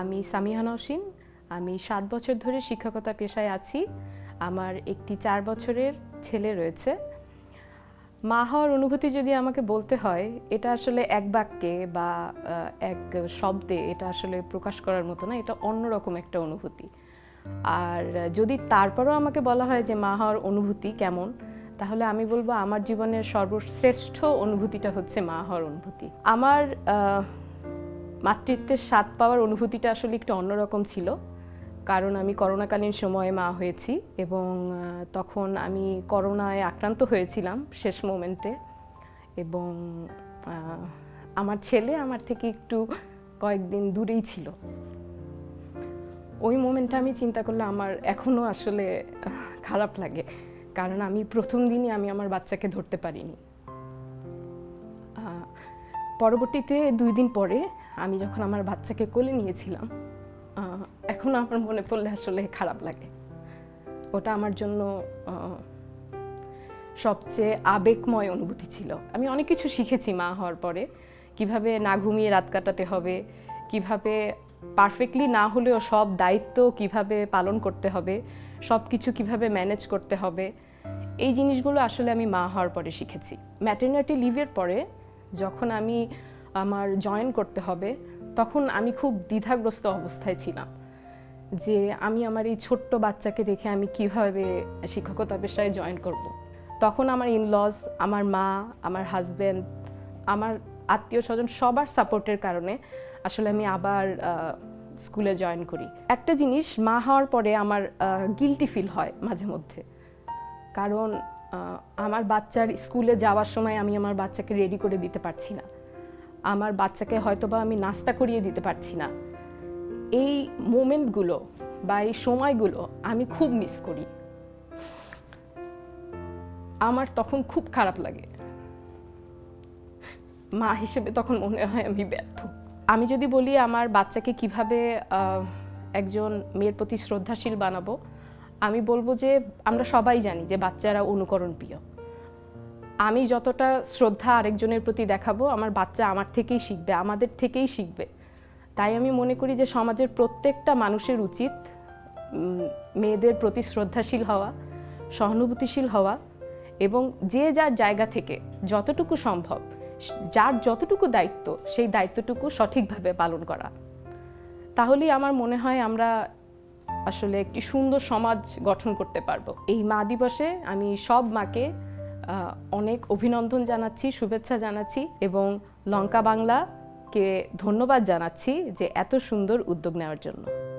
আমি সামিহা নওশিন, আমি সাত বছর ধরে শিক্ষকতা পেশায় আছি। আমার একটি চার বছরের ছেলে রয়েছে। মা হওয়ার অনুভূতি যদি আমাকে বলতে হয়, এটা আসলে এক বাক্যে বা এক শব্দে এটা আসলে প্রকাশ করার মতো না, এটা অন্যরকম একটা অনুভূতি। আর যদি তারপরও আমাকে বলা হয় যে মা হওয়ার অনুভূতি কেমন, তাহলে আমি বলব আমার জীবনের সর্বশ্রেষ্ঠ অনুভূতিটা হচ্ছে মা হওয়ার অনুভূতি। আমার মাতৃত্বের স্বাদ পাওয়ার অনুভূতিটা আসলে একটু অন্যরকম ছিল। কারণ আমি করোনাকালীন সময়ে মা হয়েছি এবং তখন আমি করোনায় আক্রান্ত হয়েছিলাম শেষ মোমেন্টে এবং আমার ছেলে আমার থেকে একটু কয়েকদিন দূরেই ছিল। ওই মোমেন্টটা আমি চিন্তা করলে আমার এখনও আসলে খারাপ লাগে, কারণ আমি প্রথম দিনই আমি আমার বাচ্চাকে ধরতে পারিনি। পরবর্তীতে দুই দিন পরে আমি যখন আমার বাচ্চাকে কোলে নিয়েছিলাম এখন আমার মনে পড়লে আসলে খারাপ লাগে। ওটা আমার জন্য সবচেয়ে আবেগময় অনুভূতি ছিল। আমি অনেক কিছু শিখেছি মা হওয়ার পরে। কীভাবে না ঘুমিয়ে রাত কাটাতে হবে কীভাবে পারফেক্টলি না হলেও সব দায়িত্ব কীভাবে পালন করতে হবে সব কিছু কীভাবে ম্যানেজ করতে হবে এই জিনিসগুলো আসলে আমি মা হওয়ার পরে শিখেছি। ম্যাটারনিটি লিভের পরে যখন আমি আমার জয়েন করতে হবে, তখন আমি খুব দ্বিধাগ্রস্ত অবস্থায় ছিলাম। যে আমি আমার এই ছোট্ট বাচ্চাকে রেখে আমি কীভাবে শিক্ষকতা পেশায় জয়েন করব। তখন আমার ইনলজ আমার মা, আমার হাজব্যান্ড আমার আত্মীয় স্বজন সবার সাপোর্টের কারণে আসলে আমি আবার স্কুলে জয়েন করি। একটা জিনিস মা হওয়ার পরে আমার গিলটি ফিল হয় মাঝে মধ্যে। কারণ আমার বাচ্চার স্কুলে যাওয়ার সময় আমি আমার বাচ্চাকে রেডি করে দিতে পারছি না। আমার বাচ্চাকে হয়তোবা আমি নাস্তা করিয়ে দিতে পারছি না। এই মোমেন্টগুলো বা এই সময়গুলো আমি খুব মিস করি। আমার তখন খুব খারাপ লাগে। মা হিসেবে তখন মনে হয় আমি ব্যর্থ। আমি যদি বলি আমার বাচ্চাকে কীভাবে একজন মেয়ের প্রতি শ্রদ্ধাশীল বানাবো, আমি বলব যে আমরা সবাই জানি যে বাচ্চারা অনুকরণ প্রিয় আমি যতটা শ্রদ্ধা আরেকজনের প্রতি দেখাবো, আমার বাচ্চা আমার থেকেই শিখবে, আমাদের থেকেই শিখবে। তাই আমি মনে করি যে সমাজের প্রত্যেকটা মানুষের উচিত মেয়েদের প্রতি শ্রদ্ধাশীল হওয়া, সহানুভূতিশীল হওয়া এবং যে যার জায়গা থেকে যতটুকু সম্ভব, যার যতটুকু দায়িত্ব, সেই দায়িত্বটুকু সঠিকভাবে পালন করা। তাহলেই আমার মনে হয় আমরা আসলে একটি সুন্দর সমাজ গঠন করতে পারব। এই মা দিবসে আমি সব মাকে অনেক অভিনন্দন জানাচ্ছি, শুভেচ্ছা জানাচ্ছি এবং লঙ্কা বাংলাকে ধন্যবাদ জানাচ্ছি যে এত সুন্দর উদ্যোগ নেওয়ার জন্য।